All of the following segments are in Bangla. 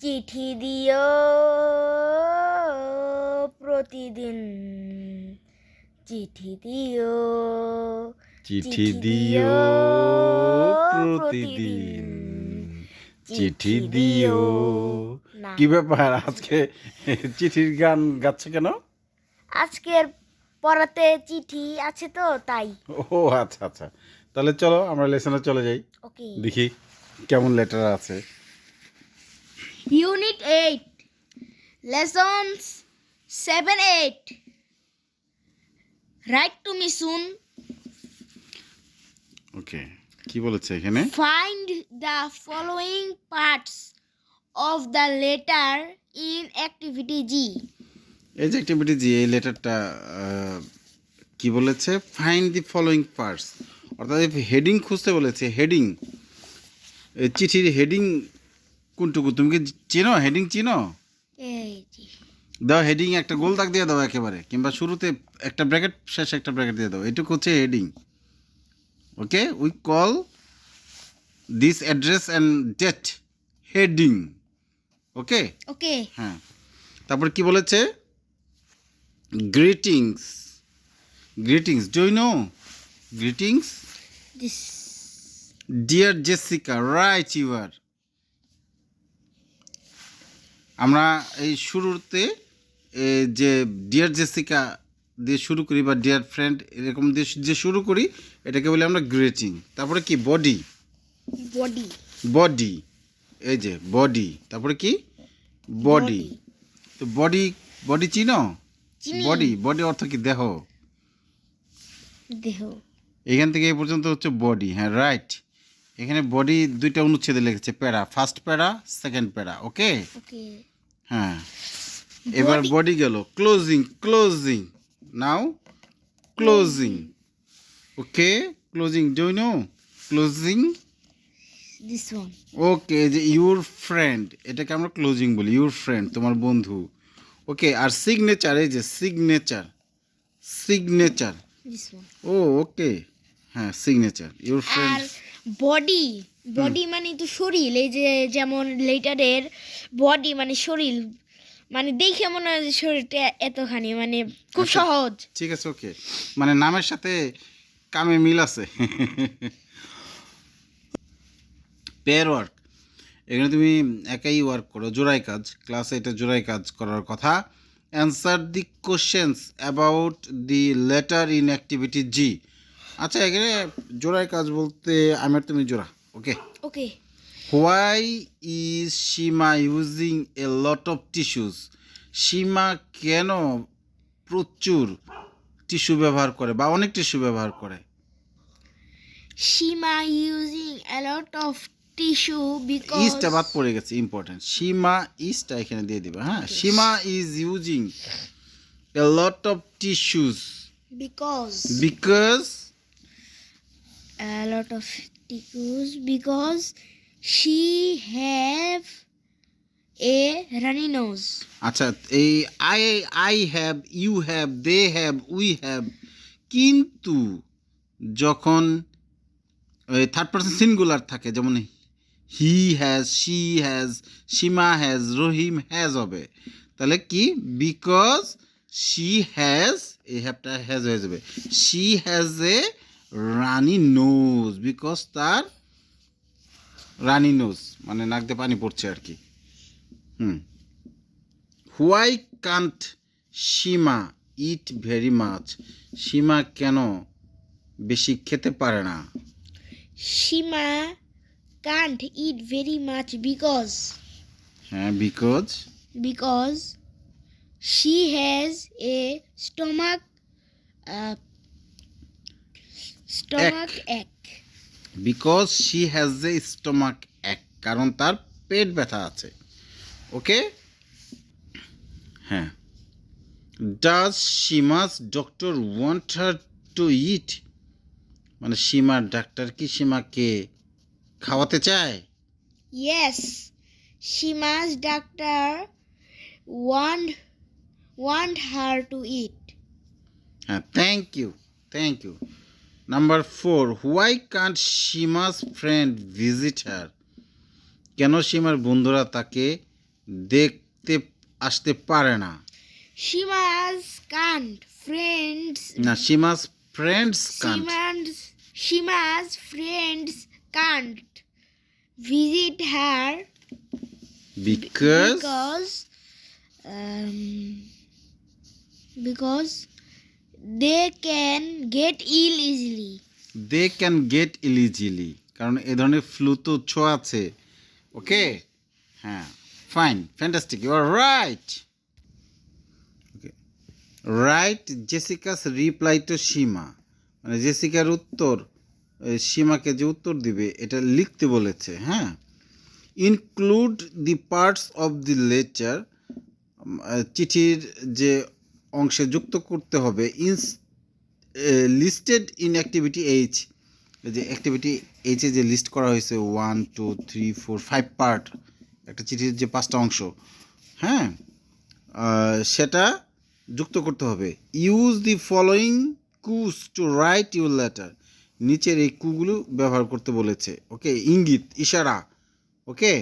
চিঠি দিও প্রতিদিন। চিঠি দিও চিঠি দিও প্রতিদিন। চিঠি দিও। কি ব্যাপার আজকে চিঠির গান গাচ্ছে কেন? আজকের পড়াতে চিঠি আছে তো তাই। ও আচ্ছা আচ্ছা। তাহলে চলো আমরা লেসনে চলে যাই। ওকে। দেখি কেমন লেটার আছে। Unit eight lessons seven eight write to me soon okay কি বলেছে এখানে? Find the following parts of the letter in activity G. এই যে অ্যাক্টিভিটি জি এই লেটারটা কি বলেছে? ফাইন্ড দি ফলোয়িং পার্টস অর্থাৎ হেডিং খুঁজতে বলেছে হেডিং চিঠির হেডিং কোনটুকু? তুমি কি চেনো? হেডিং চিনো? দাও হেডিং একটা গোল দাগ দিয়ে দাও একেবারে কিংবা শুরুতে একটা ব্র্যাকেট শেষে একটা ব্র্যাকেট দিয়ে দাও। এটুকু হচ্ছে heading. Okay? We call this address and date heading. Okay? Okay. হ্যাঁ। তারপর কি বলেছে? Greetings. Greetings do you know greetings? Dear Jessica right you are আমরা এই শুরুতে যে ডিয়ার জেসিকা দিয়ে শুরু করি বা ডিয়ার ফ্রেন্ড এরকম দিয়ে যে শুরু করি এটাকে বলি আমরা গ্রিটিং তারপরে কি? বডি বডি বডি এই যে বডি তারপরে কি? বডি তো বডি বডি চিনো? বডি বডি অর্থ কি? দেহ। দেহ। এখান থেকে এই পর্যন্ত হচ্ছে বডি হ্যাঁ রাইট এখানে বডি দুইটা অনুচ্ছেদে লিখেছে প্যারা। ফার্স্ট প্যারা সেকেন্ড প্যারা ওকে হ্যাঁ। এবার বডি গেল। Closing closing now closing okay closing do know closing this one okay যে ইউর ফ্রেন্ড এটাকে আমরা ক্লোজিং বলি ইউর ফ্রেন্ড তোমার বন্ধু। ওকে আর সিগনেচার এই যে সিগনেচার সিগনেচার ও ওকে হ্যাঁ signature your friend body body মানে তো শরীর এই যে যেমন লেটারের বডি মানে শরীর মানে দেখে মনে হয় যে শরীরটা এতখানি মানে খুব আচ্ছা। সহজ। ঠিক আছে ওকে মানে নামের সাথে কামে মিল আছে। পেয়ার ওয়ার্ক এখানে তুমি একাই ওয়ার্ক করো জোড়াই কাজ। ক্লাসে এটা জোড়াই কাজ করার কথা। Answer the questions about the letter in activity G আচ্ছা এখানে জোড়াই কাজ বলতে আমি আর তুমি জোড়া okay? Okay. Why is Seema using a lot of tissues Seema কেন প্রচুর টিস্যু ব্যবহার করে বা অনেক টিস্যু ব্যবহার করে? Seema using a lot of tissue because ইজটা বাদ পড়ে গেছে ইম্পর্টেন্ট সীমা ইজটা এখানে দিয়ে দিবে হ্যাঁ? Seema is using a lot of tissues because because a lot of tissues because she have a runny nose. আচ্ছা এই I I have you have they have we have কিন্তু যখন থার্ড পার্সন সিঙ্গুলার থাকে, যেমন he has she has Seema has Rahim has হবে, তাহলে কি? বিকজ শি হ্যাজ এই হ্যাভটা হ্যাজ হয়ে যাবে। She has a runny nose because তার রানি নোজ মানে নাক দিয়ে পানি পড়ছে আর কি। হুম। Why can't Seema eat very much Seema কেন বেশি খেতে পারে না? Seema can't eat very much because হ্যাঁ because because she has a stomach stomach ache. Because she has a stomach ache কারণ তার পেট ব্যথা আছে। ওকে হ্যাঁ। Does Seema's doctor want her to eat মানে সীমার ডাক্তার কি সীমাকে খাওয়াতে চায়? Yes, Shima's doctor want want her to eat. হ্যাঁ thank you thank you number four why can't Seema's friend visit her কেন সীমার বন্ধুরা তাকে দেখতে আসতে পারে না? সীমাজ কান্ট ফ্রেন্ডস না Seema's friends can't Seema's friends can't visit her because because um, because they can get ill easily. They can get easily কারণ এ ধরনের ফ্লু তো ছো আছে। ওকে হ্যাঁ। Fine fantastic you are right okay right Jessica's reply to Seema মানে জেসিকার উত্তর সীমাকে যে উত্তর দিবে, এটা লিখতে বলেছে হ্যাঁ? Include the parts of the letter চিঠির যে অংশে যুক্ত করতে হবে। As listed in activity H যে অ্যাক্টিভিটি এইচে যে লিস্ট করা হয়েছে one two three four five part একটা চিঠির যে পাঁচটা অংশ হ্যাঁ? সেটা যুক্ত করতে হবে। Use the following cues to write your letter নিচের এই কুগুলো ব্যবহার করতে বলেছে। ওকে? ইঙ্গিত, ইশারা। ওকে?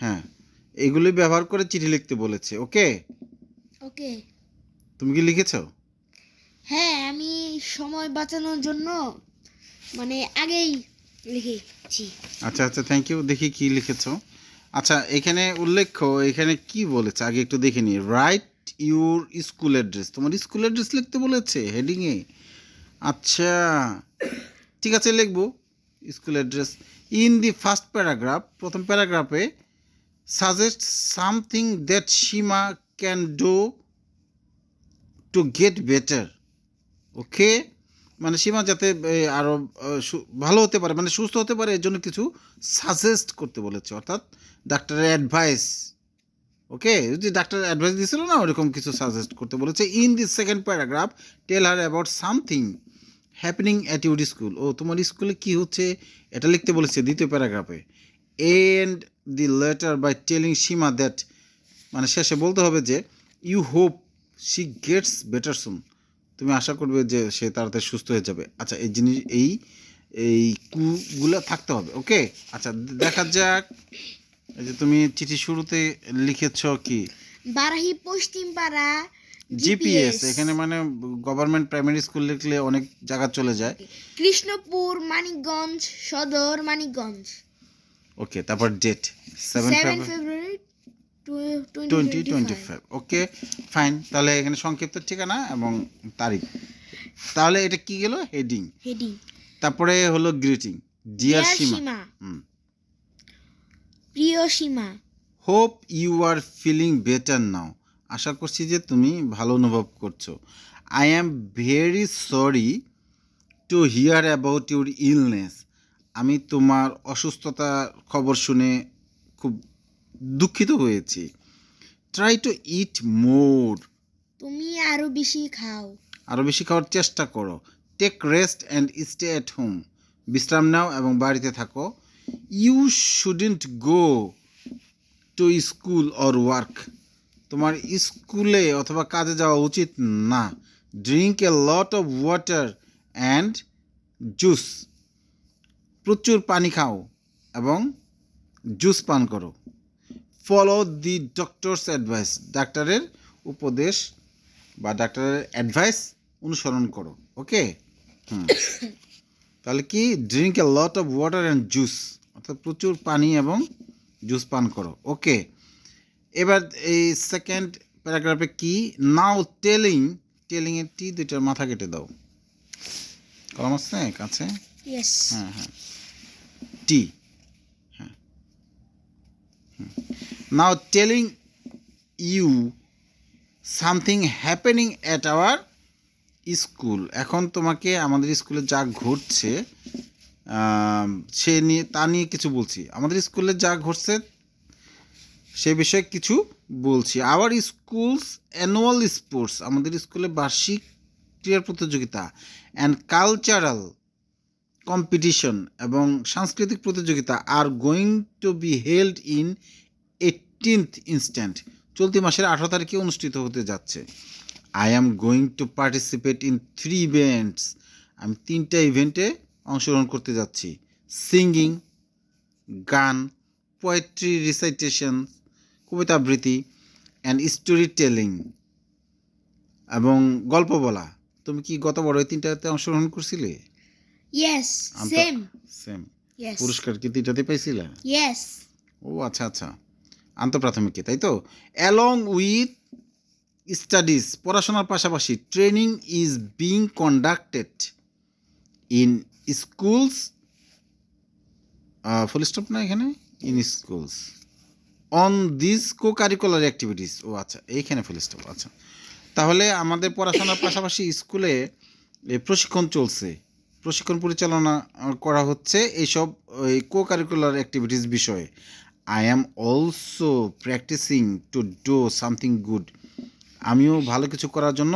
হ্যাঁ। এগুলি ব্যবহার করে চিঠি লিখতে বলেছে। ওকে? ওকে। তুমি কি লিখেছ? হ্যাঁ আমি সময় বাঁচানোর জন্য মানে আগেই লিখেছি। আচ্ছা আচ্ছা থ্যাংক ইউ দেখি কি লিখেছো। আচ্ছা এখানে উল্লেখ্য এখানে কি বলেছে? আগে একটু দেখে নি রাইট ইউর স্কুল অ্যাড্রেস তোমার স্কুল অ্যাড্রেস লিখতে বলেছে হেডিংয়ে আচ্ছা ঠিক আছে লিখব। School address in the first paragraph প্রথম প্যারাগ্রাফে suggest something that Seema can do to get better okay মানে সীমা যাতে আরও ভালো হতে পারে মানে সুস্থ হতে পারে, এর জন্য কিছু সাজেস্ট করতে বলেছে। অর্থাৎ ডাক্তারের অ্যাডভাইস ওকে যে ডাক্তার অ্যাডভাইস দিয়েছিল না, ওরকম কিছু সাজেস্ট করতে বলেছে। In this second paragraph tell her about something happening at your school ও, তোমার স্কুলে কি হচ্ছে? এটা লিখতে বলেছে দ্বিতীয় প্যারাগ্রাফে end the letter by telling Seema that মানে শেষে বলতে হবে যে you hope she gets better soon তুমি আশা করবে যে সে তাড়াতাড়ি সুস্থ হয়ে যাবে। আচ্ছা এই জিনিস এই এই কুগুলো থাকতে হবে ওকে? আচ্ছা দেখা যাক। এই যে তুমি চিঠি শুরুতে লিখেছ কি? বারাহি পশ্চিম পাড়া জিপিএস এখানে মানে গভর্নমেন্ট প্রাইমারি স্কুল লিখলে অনেক জায়গা চলে যায়। কৃষ্ণপুর মানিকগঞ্জ সদর মানিকগঞ্জ। ওকে তারপর date seven February twenty twenty five okay fine তাহলে এখানে সংক্ষিপ্ত ঠিকানা এবং তারিখ। তাহলে এটা কি গেল? হেডিং হেডিং তারপরে হলো গ্রিটিং ডিয়ার সীমা প্রিয় Seema hope you are feeling better now আশা করছি যে তুমি ভালো অনুভব করছ। I am very sorry to hear about your illness আমি তোমার অসুস্থতার খবর শুনে খুব দুঃখিত হয়েছি। ট্রাই টু ইট মোর তুমি আরও বেশি খাও। আরও বেশি খাওয়ার চেষ্টা করো। Take rest and stay at home বিশ্রাম নাও এবং বাড়িতে থাকো। You shouldn't go to school or work তোমার স্কুলে অথবা কাজে যাওয়া উচিত না। Drink a lot of water and juice প্রচুর পানি খাও এবং জুস পান করো। ফলো দি ডক্টরস অ্যাডভাইস ডাক্তারের উপদেশ বা ডাক্তারের অ্যাডভাইস অনুসরণ করো ওকে হুম। তাহলে কি? Drink a lot of water and juice অর্থাৎ প্রচুর পানি এবং জুস পান করো ওকে এবার এই সেকেন্ড প্যারাগ্রাফে কি? নাও টেলিং টেলিং এর টি দুইটার মাথা কেটে দাও। কলম আছে? কাছে? হ্যাঁ হ্যাঁ। টি হ্যাঁ now telling you something happening at our school এখন তোমাকে আমাদের স্কুলে যা ঘটছে সে নিয়ে, তা নিয়ে কিছু বলছি। আমাদের স্কুলে যা ঘটছে, সে বিষয়ে কিছু বলছি। আওয়ার স্কুলস অ্যানুয়াল স্পোর্টস আমাদের স্কুলে বার্ষিক ক্রীড়া প্রতিযোগিতা অ্যান্ড কালচারাল কম্পিটিশন এবং সাংস্কৃতিক প্রতিযোগিতা আর going to be held in eighteenth instant চলতি মাসের আঠারো তারিখে অনুষ্ঠিত হতে যাচ্ছে। I am going to participate in three events আমি তিনটা ইভেন্টে অংশগ্রহণ করতে যাচ্ছি। সিঙ্গিং গান পোয়েট্রি রিসাইটেশন কবিতা আবৃত্তি অ্যান্ড স্টোরি টেলিং এবং গল্প বলা। তুমি কি গত বড় তিনটাতে অংশগ্রহণ করছিলে? ইয়েস সেম সেম পুরস্কার কি তিনটাতে পাইছিলে? ইয়েস ও আচ্ছা আচ্ছা। আন্তঃপ্রাথমিকে, তাই তো? অ্যালং উইথ স্টাডিজ পড়াশোনার পাশাপাশি training is being conducted in schools full stop না এখানে? In schools on this co curricular activities ও আচ্ছা এইখানে ফুল স্টপ আচ্ছা। তাহলে আমাদের পড়াশোনার পাশাপাশি স্কুলে প্রশিক্ষণ চলছে। প্রশিক্ষণ পরিচালনা করা হচ্ছে এইসব কো কারিকুলার অ্যাক্টিভিটিস বিষয়ে। I am also practising to do something good আমিও ভালো কিছু করার জন্য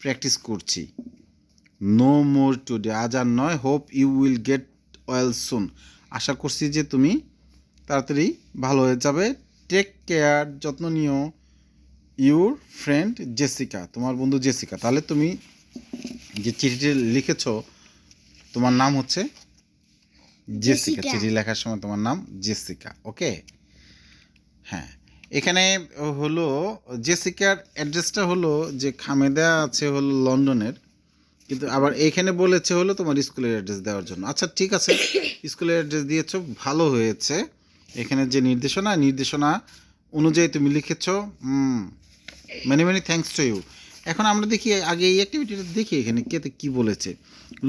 প্র্যাকটিস করছি। নো মোর টুডে আজ আর নয়। Hope you will get well soon আশা করছি যে তুমি তাড়াতাড়ি ভালো হয়ে যাবে। টেক কেয়ার যত্ন নিও। ইউর ফ্রেন্ড জেসিকা তোমার বন্ধু জেসিকা তাহলে তুমি যে চিঠিটি লিখেছ, তোমার নাম হচ্ছে জেসিকা। চিঠি লেখার সময় তোমার নাম জেসিকা ওকে? হ্যাঁ এখানে হলো জেসিকার অ্যাড্রেসটা হলো যে খামেদা আছে হলো লন্ডনের কিন্তু আবার এখানে বলেছে হলো তোমার স্কুলের অ্যাড্রেস দেওয়ার জন্য। আচ্ছা ঠিক আছে স্কুলের অ্যাড্রেস দিয়েছ ভালো হয়েছে। এখানে যে নির্দেশনা নির্দেশনা অনুযায়ী তুমি লিখেছো many many thanks to you এখন আমরা দেখি আগে এই অ্যাক্টিভিটিটা দেখি এখানে কেতে কি বলেছে।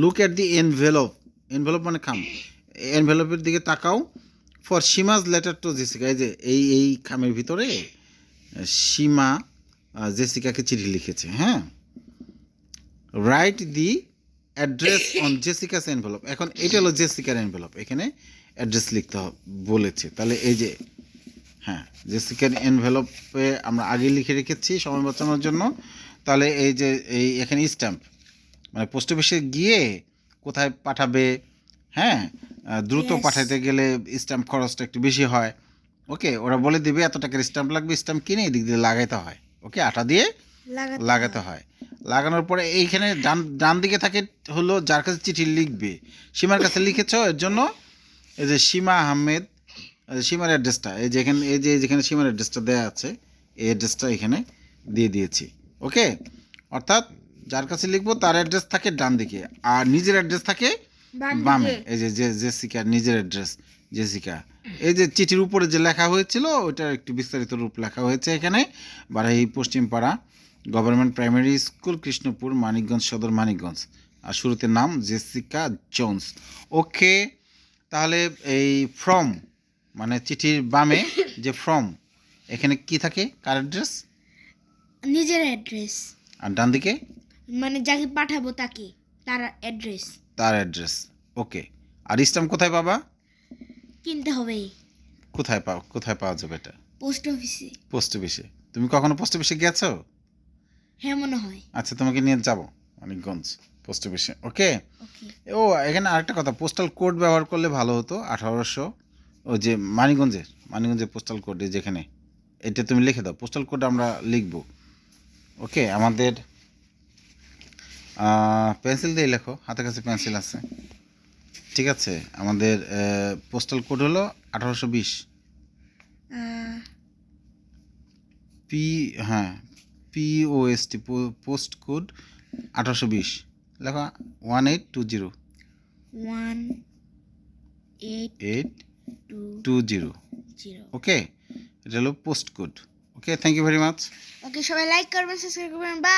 Look at the envelope envelope মানে খাম। এনভেলপের দিকে তাকাও। For Seema's letter to Jessica এই যে, এই এই খামের ভিতরে সীমা জেসিকাকে চিঠি লিখেছে হ্যাঁ? Write the address on Jessica's envelope এখন এটা হলো জেসিকার এনভেলপ এখানে অ্যাড্রেস লিখতে বলেছে। তাহলে এই যে হ্যাঁ জেসিকার এনভেলপে আমরা আগে লিখে রেখেছি সময় বাঁচানোর জন্য। তাহলে এই যে, এই এখানে স্ট্যাম্প মানে পোস্ট অফিসে গিয়ে কোথায় পাঠাবে হ্যাঁ? দ্রুত. পাঠাতে গেলে স্ট্যাম্প খরচটা একটু বেশি হয়। ওকে ওরা বলে দিবে এত টাকার স্ট্যাম্প লাগবে স্ট্যাম্প কিনে এদিক দিয়ে লাগাইতে হয়। ওকে আটা দিয়ে লাগাতে হয়। লাগানোর পরে এইখানে ডান ডান দিকে থাকে হলো যার কাছে চিঠি লিখবে। সীমার কাছে লিখেছ এর জন্য এই যে সীমা আহমেদ সীমার অ্যাড্রেসটা এই যে এখানে এই যে যেখানে সীমার অ্যাড্রেসটা দেওয়া আছে এই অ্যাড্রেসটা এখানে দিয়ে দিয়েছি। ওকে অর্থাৎ যার কাছে লিখব তার অ্যাড্রেস থাকে ডান দিকে আর নিজের অ্যাড্রেস থাকে বামে এই যে যে জেসিকা নিজের অ্যাড্রেস জেসিকা। এই যে চিঠির উপরে যে লেখা হয়েছিল ওইটার একটু বিস্তারিত রূপ লেখা হয়েছে এখানে। Barahi Paschimpara government primary school Krishnapur Manikganj Sadar Manikganj. আর শুরুতে নাম জেসিকা জোন্স। ওকে তাহলে এই ফ্রম মানে চিঠির বামে যে ফ্রম এখানে কি থাকে? কার অ্যাড্রেস নিজের অ্যাড্রেস আর ডান দিকে মানে যাকে পাঠাবো তাকে তার অ্যাড্রেস তার অ্যাড্রেস। ওকে। আর স্ট্যাম্প কোথায় পাবা কিনতে হবে কোথায় পাও কোথায় পাওয়া যাবে এটা? পোস্ট অফিসে। পোস্ট অফিসে। তুমি কখনো পোস্ট অফিসে গেছো? হ্যাঁ মনে হয়। আচ্ছা তোমাকে নিয়ে যাব মানিকগঞ্জ পোস্ট অফিসে ওকে? ও এখানে আরেকটা কথা পোস্টাল কোড ব্যবহার করলে ভালো হতো আঠারোশো ও যে মানিকগঞ্জের মানিকগঞ্জের পোস্টাল কোড যেখানে এটা তুমি লিখে দাও পোস্টাল কোড আমরা লিখব ওকে? আমাদের পেন্সিল দিয়ে লেখো হাতের কাছে পেন্সিল আছে। ঠিক আছে আমাদের পোস্টাল কোড হলো আঠারোশো বিশ। পি হ্যাঁ পিওএসটি পোস্ট কোড আঠারোশো বিশ। লেখো one eight two zero one eight two zero okay এটা হলো post code okay thank you very much okay সবাই লাইক করবেন সাবস্ক্রাইব করবেন বা